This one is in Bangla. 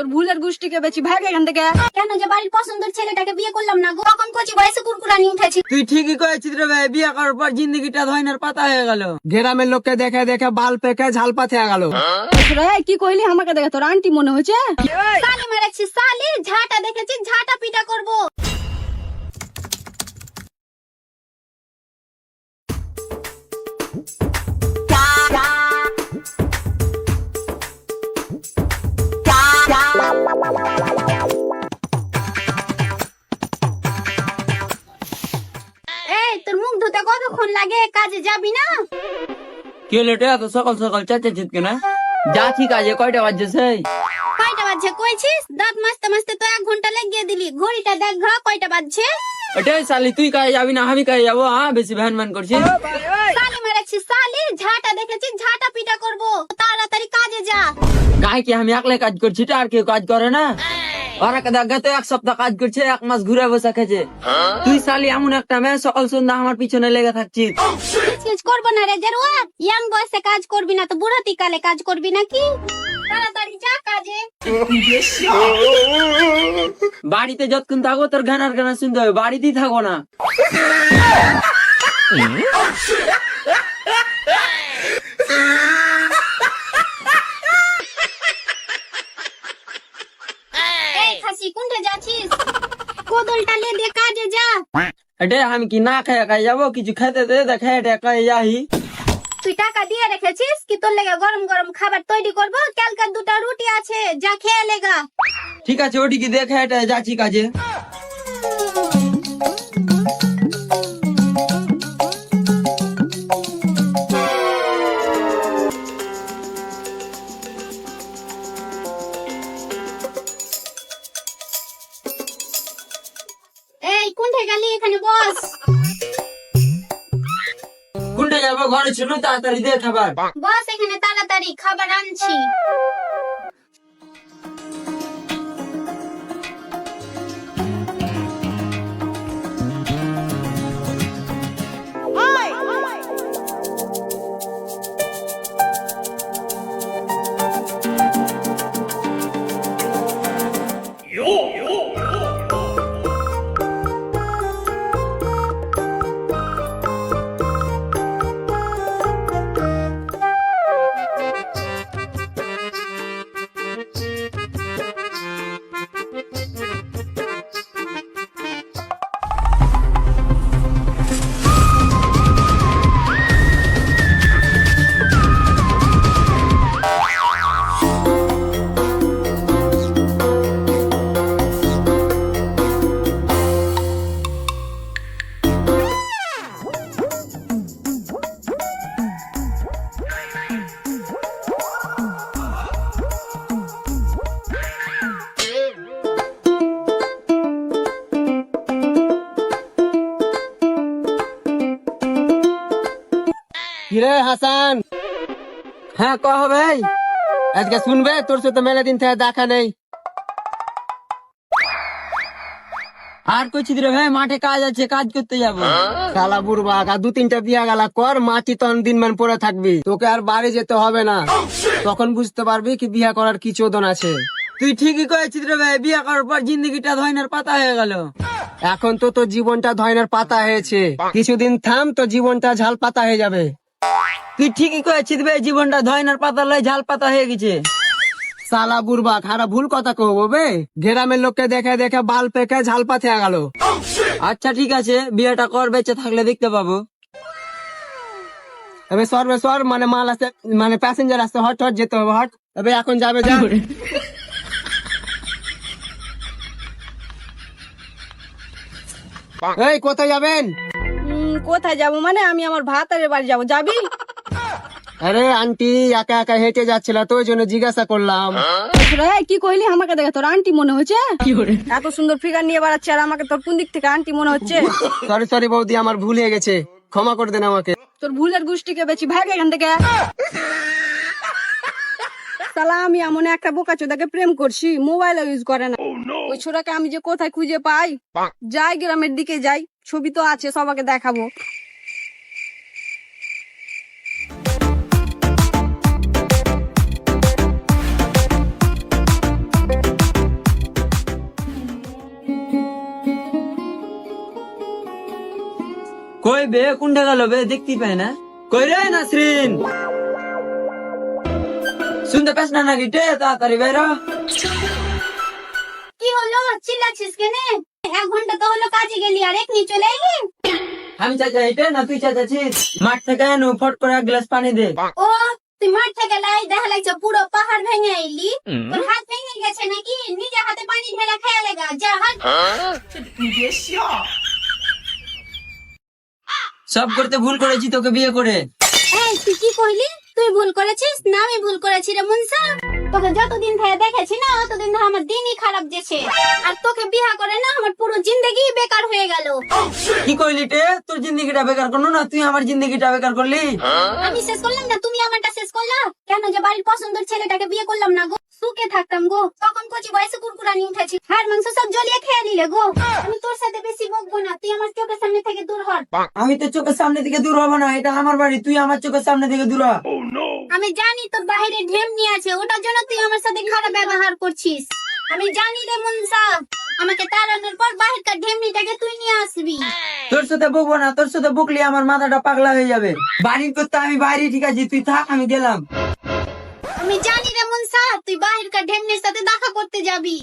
তোর ভুলের গোষ্ঠীকে বেশি ভাগ এখান থেকে। কেন যে বাড়ির পছন্দের ছেলেটাকে বিয়ে করলাম না গো? তখন কচি বয়সে কুরকুরানি উঠেছি তুই ঠিকই কয়েছিস রে ভাই বিয়ে করার পর জিন্দগিটা ধয়নার পাতা হয়ে গেল। গ্রামের লোককে দেখে দেখে বাল পেকে ঝাল পাতে গেল। কি কইলি আমাকে দেখে? তোর আন্টি মনে হচ্ছে সালি মেরেছি সালি ঝাঁটা দেখেছি ঝাঁটা পিটা করব। এই কতক্ষণ লাগে? কাজে যাবি না? কে লেটে এত সকাল সকাল চাচা চিত কেনা? যা ঠিক আছে কয়টা বাজছে সেই? কয়টা বাজছে কইছিস? দাঁত মাজতে মাজতে তো এক ঘণ্টা লেগে দিলি। ঘড়িটা দেখ ঘা কয়টা বাজছে? এটাই সালি তুই কাজে যাবি না আমি কাজে যাব হ্যাঁ বেশি ভ্যান ম্যান করছিস সালি মেরেছি সালি ঝাটা দেখেছি ঝাঁটা পিটা করব। তাড়াতাড়ি কাজে যা। গায়ে কি আমি একলাই কাজ করছি তো আর কেউ কাজ করে না? ওরা তো এক সপ্তাহ কাজ করছে এক মাস ঘুরে বসে খেছে তুই সালি এমন একটা মেয়ে সকাল সন্ধ্যা আমার পিছনে লেগে থাকছিস। কাজ করব না রে জেরুয়া। ইয়াং বয়সে কাজ করবি না তো বুড়াতি কালে কাজ করবি নাকি? তাড়াতাড়ি যা কাজে। বাড়িতে যতক্ষণ থাকো তোর গানার গানা শুনতে হবে। বাড়িতেই থাকো না এই খাসি কোনটা যাচ্ছিস কোদলটা লে দিয়ে কাজে যা এটাই আমি কি না খেয়ে খাই যাব কিছু খেতে দে দেখে এটা খাই যাই তুই টাকা দিয়ে রেখেছিস কি তোর লেগে গরম গরম খাবার তৈরি করব কালকার দুটা রুটি আছে যা খেয়ে লেগা ঠিক আছে ওটি কি দেখে এটা যাচ্ছি কাজে এই কোনটা গেলি এখানে বস? কোনটা যাব? ঘরে ছিল তাড়াতাড়ি দে খাবার। বস এখানে তাড়াতাড়ি খাবার আনছি। কিরে হাসান? হ্যাঁ কহ ভাই আজকে শুনবে? তোর সাথে মেলা দিন থেকে দেখা নেই। আর কইছি রে ভাই, মাঠে কাজ আছে, কাজ করতে যাব। শালা বুড়বা আর দু তিনটা বিয়া গেলা। কর, মাটি তখন দিন মান পরে থাকবি। তোকে আর বাড়ি যেতে হবে না। তখন বুঝতে পারবি কি বিয়া করার কি চোদন আছে। তুই ঠিকই কয়েছিস রে ভাই, বিয়া করার পর জিন্দগিটা ধয়নার পাতা হয়ে গেল। এখন তো তোর জীবনটা ধয়নার পাতা হয়েছে। কিছুদিন থাম তো জীবনটা ঝাল পাতা হয়ে যাবে। তুই ঠিকই কয়েছিস ভাই জীবনটা ধয়নার পাতা লয় ঝাল পাতা হয়ে গেছে। সালা বুড়বা খারা ভুল কথা কহবো বে? গ্রামের লোককে দেখে দেখে বাল পেকে ঝাল পাতে গেল। আচ্ছা ঠিক আছে বিয়েটা কর বেঁচে থাকলে দেখতে পাবো। এবে সর বে সর মানে মাল আসতে মানে প্যাসেঞ্জার আসতে হট হট যেতে হবে হট। এবে এখন যাবে যা। এই কোথায় যাবেন? উম, কোথায় যাব? মানে আমি আমার ভাতারের বাড়ি যাব। যাবি? আরে আন্টি একা একা হেঁটে যাচ্ছিল তো ওই জন্য জিজ্ঞাসা করলাম। কি কইলি আমাকে? দেখে তোর আন্টি মনে হচ্ছে এত সুন্দর ফিগার নিয়ে বেড়াচ্ছে আর আমাকে তোর কোন দিক থেকে আন্টি মনে হচ্ছে? সরি সরি বৌদি আমার ভুল হয়ে গেছে। ক্ষমা করে দেন আমাকে। তোর ভুলের গোষ্ঠীকে বেশি ভাগ এখান থেকে। সালা আমি এমন একটা বোকা চোদাকে প্রেম করছি মোবাইল ইউজ করে না। ওই ছোটাকে আমি যে কোথায় খুঁজে পাই? যাই গ্রামের দিকে যাই ছবি তো আছে সবাকে দেখাবো। কই বে কোনটা গেল বে? দেখতে পাই না। কই রে নাসরিন? শুনতে পাস না নাকি? তাড়াতাড়ি বেরো হলো? চিল্লাচ্ছিস কেনে এক ঘণ্টা তো হলো কাজে গেলি আর এখনি চলে এলি? আমি চাচা হেঁটে না তুই চাচাছিস মাঠ থেকে এনো ফট করে এক গ্লাস পানি দে। ও তুই মাঠ থেকে লাই দেখা লাগছে পুরো পাহাড় ভেঙে এলি তোর হাত ভেঙে গেছে নাকি? নিজে হাতে পানি ঢেলা খেয়ে লেগা যা হাত। সব করতে ভুল করেছি তোকে বিয়ে করে। এই তুই কি কইলি? তুই ভুল করেছিস না আমি ভুল করেছি রে মুনসা। তোকে যতদিন থেকে দেখেছি না ততদিন ধরে আমার দিনই খারাপ যেছে। আর তোকে বিয়া করে না আমার পুরো জিন্দগি বেকার হয়ে গেল। কি কইলি টে তোর জিন্দগিটা বেকার করল না? তুই আমার জিন্দগিটা বেকার করলি? আমি শেষ করলাম না তুমি আমারটা শেষ করলা? কেন যে বাড়ির পছন্দের ছেলেটাকে বিয়ে করলাম না গো? সুখে থাকতাম গো। তখন কচি বয়সে কুরকুরানি উঠেছি। হাড় মাংস সব জ্বলিয়ে খেয়ে নিলে গো। আমি তোর সাথে বেশি বকবো না তুই আমার চোখের সামনে থেকে দূর হট আমি তো চোখের সামনে থেকে দূর হব না এটা আমার বাড়ি তুই আমার চোখের সামনে থেকে দূর হ। আমি জানি তোর বাইরে ঢেমনি আছে ওটার জন্য তুই আমার সাথে খারাপ ব্যবহার করছিস। আমি জানি রে মুনসা আমাকে তাড়ানোর পর বাহিরকার ঢেমনিটাকে তুই নিয়ে আসবি। তোর সাথে বকবো না তোর সাথে বকলি আমার মাথাটা পাগলা হয়ে যাবে। বাড়ির করতে আমি বাইরে ঠিক আছি? তুই থাক আমি গেলাম। আমি জানি রে মুনসা তুই বাহিরকার ঢেমনির সাথে দেখা করতে যাবি।